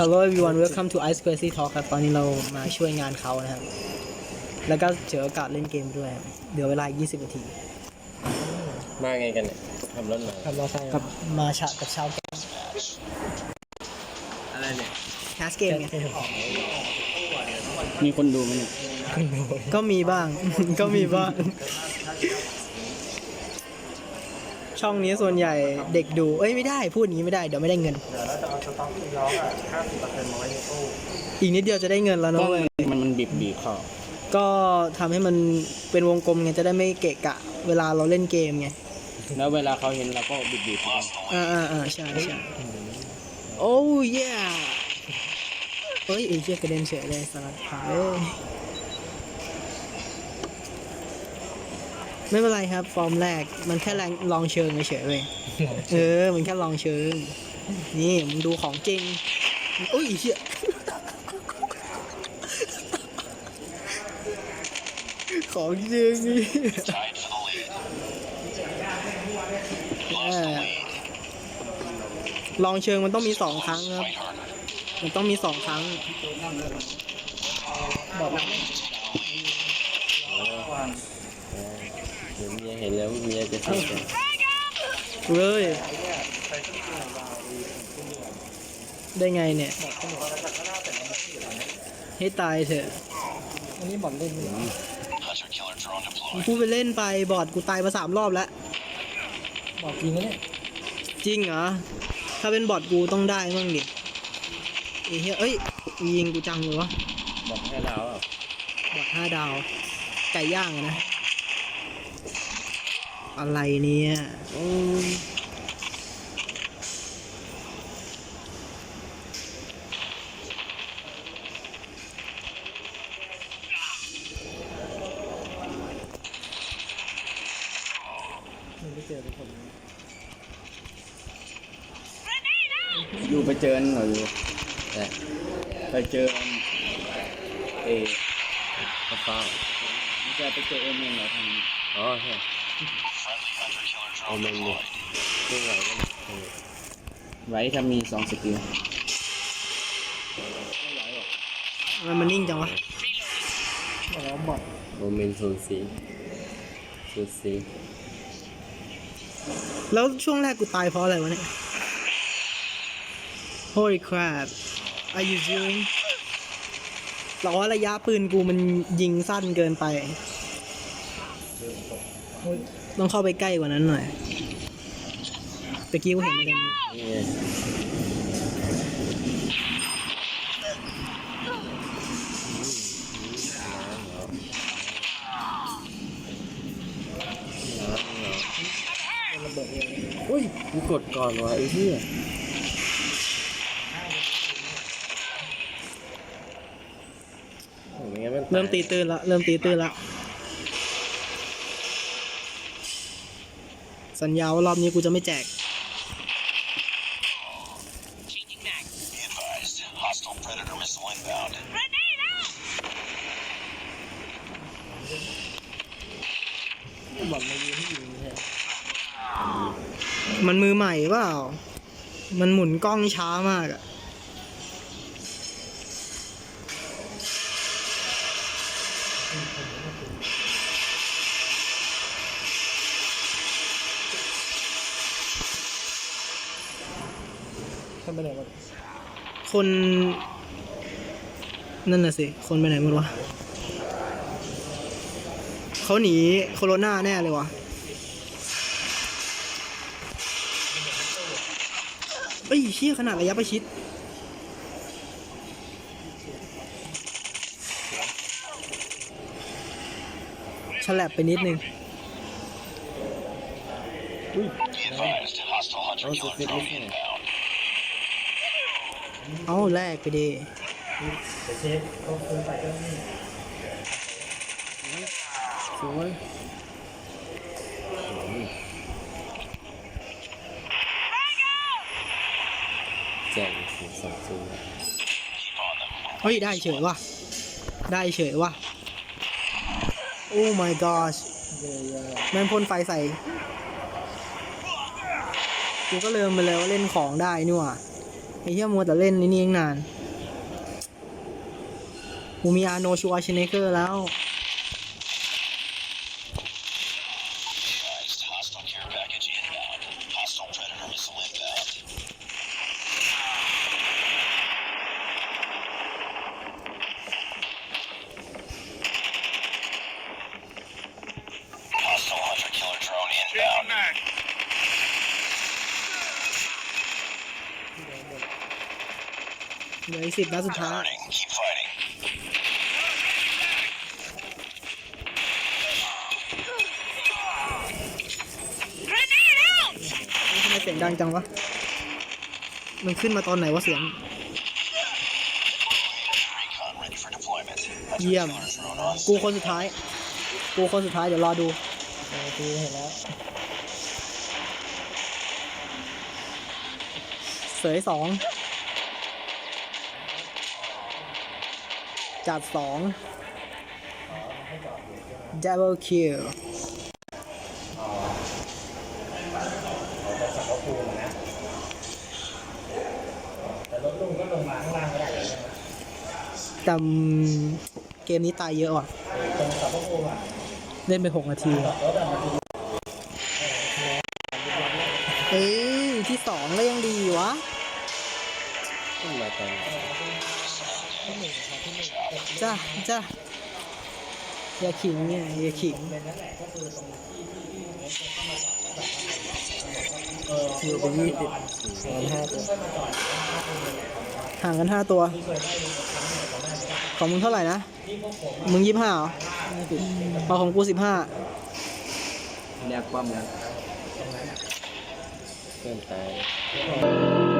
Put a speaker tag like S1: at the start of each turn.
S1: Hello everyone welcome to Ice Crazy Talk ครับ ตอนนี้เรามาช่วยงานเขานะครับ แล้วก็เจอโอกาสเล่นเกมด้วยครับเดี๋ยวเวลา 20 นาที
S2: มาไงกันเนี่ยขับรถมา
S1: ครับเรากับมาชะกับชาวแก๊ง
S2: อะไรเนี่ย
S1: แคสเกมไง
S3: มีคนดูไหมเนี่ย
S1: ก็มีบ้าง ก็มีบ้าง ช่องนี้ส่วนใหญ่เด็กดู เอ้ยไม่ได้พูดอย่างนี้ไม่ได้เดี๋ยวไม่ได้เงินอีกนิดเดียวจะได้เงินแล้ว
S3: ก็
S1: นะเว้ย
S3: มันมันบีบบีบเข้า
S1: ก็ทำให้มันเป็นวงกลมไงจะได้ไม่เกะกะ เวลาเราเล่นเกมไง
S3: แล้วเวลาเขาเห็นเราก็บีบบีบเข้า
S1: อ่าอ่าอ่าใช่ใช่โอ้ยเย่เฮ้ยไอ้เชี่ยกระเด็นเฉยเลยสลัดขาเลย ไม่เป็นไรครับ ฟอร์มแรกมันแค่แรงลองเชิงเฉยๆเลยเออ มันแค่ลองเชิง นี่มึงดูของจริงโอ้ยไอ้เชี่ยของจริงนี่เออลองเชิงมันต้องมีสองครั้งครับ มันต้องมีสองครั้งบอกแล้ว
S2: เดี๋ยวเมียเห็นแล้วเมียจะเสียใจ
S1: เลยได้ไงเนี่ย ให้ตายเถอะ อันนี้บอดเล่นพูดไปเล่นไปบอดกูตายมาสามรอบแล้ว บอดจริงเนี่ย จริงเหรอ ถ้าเป็นบอดกูต้องได้มั่งดิไอ้เหี้ยเอ้ย ยิงกูจังเลยวะ
S2: บอกให้เราอะ
S1: บอดห้าดาว ไก่ย่างอะนะ อะไรเนี่ยโอ้ยไม่เจอทุกคน
S3: อยู่ไปเจอหน่อยอยู่
S2: แต่
S3: ไปเจอเอ
S2: ข้าวฟ้า
S3: ไม่ใช่ไปเจอเอเมนเหรอทาง
S2: อ๋อใช่ เอาเมนเนี่ยไม่ไหวกันเออ
S3: ไว้ถ้ามีสองสกิล
S1: ทำไมมันนิ่งจังวะบอกแล้วบอด
S2: โมเมนต์ศูนย์สีศูนย์สี
S1: แล้วช่วงแรกกูตายเพราะอะไรวะเนี่ย Holy crap Are you doing เราว่าระยะปืนกูมันยิงสั้นเกินไป ต้องเข้าไปใกล้กว่านั้นหน่อยตะกี้กูเห็นมันกัน
S2: นี่ไงอุ้ยกูกดก่อนวะไอ้เหี้ยโอ้ยไม่งั้นน
S1: เริ่มตีตื้นละ เริ่มตีตื้นละ สัญญาว่ารอบนี้กูจะไม่แจกมันมือใหม่เปล่า มันหมุนกล้องช้ามากอะ คน นั่นน่ะสิ คนไปไหนหมดวะเขาหนีโคโรนาแน่เลยวะเอ้ยเชี่ยขนาดระยะประชิดฉลับไปนิดนึง
S4: Be advised, hostile hunter
S2: เอาสุด
S4: killer
S2: ฟิตไม่
S4: drone
S2: ใช่
S4: inbound.
S1: เอาแลกไปดิ
S2: สวยแจ้งสี่สองศูนย์
S4: Keep on them.
S1: เฮ้ย ได้เฉยว่ะ ได้เฉยว่ะ โอ้ my gosh แม่งพ่นไฟใส่ กูก็เริ่มไปเลยว่าเล่นของได้นี่ว่า ไอ้เหี้ยมัวแต่เล่นนี่นี่เองนาน กูมีอาโนชัวชเนเกอร์แล้ว เหลืออีกสิบนัดสุดท้าย
S4: Burning. Keep fighting.
S1: ทำไมเสียงดังจังวะ มันขึ้นมาตอนไหนวะเสียง
S4: Recon ready for deployment.
S1: เยี่ยม
S4: Drone on
S1: กูคนสุดท้าย กูคนสุดท้ายเดี๋ยวรอดูกูเห็นแล้ว เสยสอง จัดสอง double kill แต่อืมเกมนี้ตายเยอะว่ะเล่นไปหกนาที เอ้ยที่สองก็ยังดีวะ
S2: ขึ้นมาตอนไหน
S1: จ้าจ้าอย่าขิงเนี่ยอย่าขิงอยู่เป็นยี่สิบห่างกันห้าตัว ของมึงเท่าไหร่นะ มึงยี่ห้าเหรอพอของกูสิบห้า
S3: แยกป้อมกัน
S2: เพื่อนตาย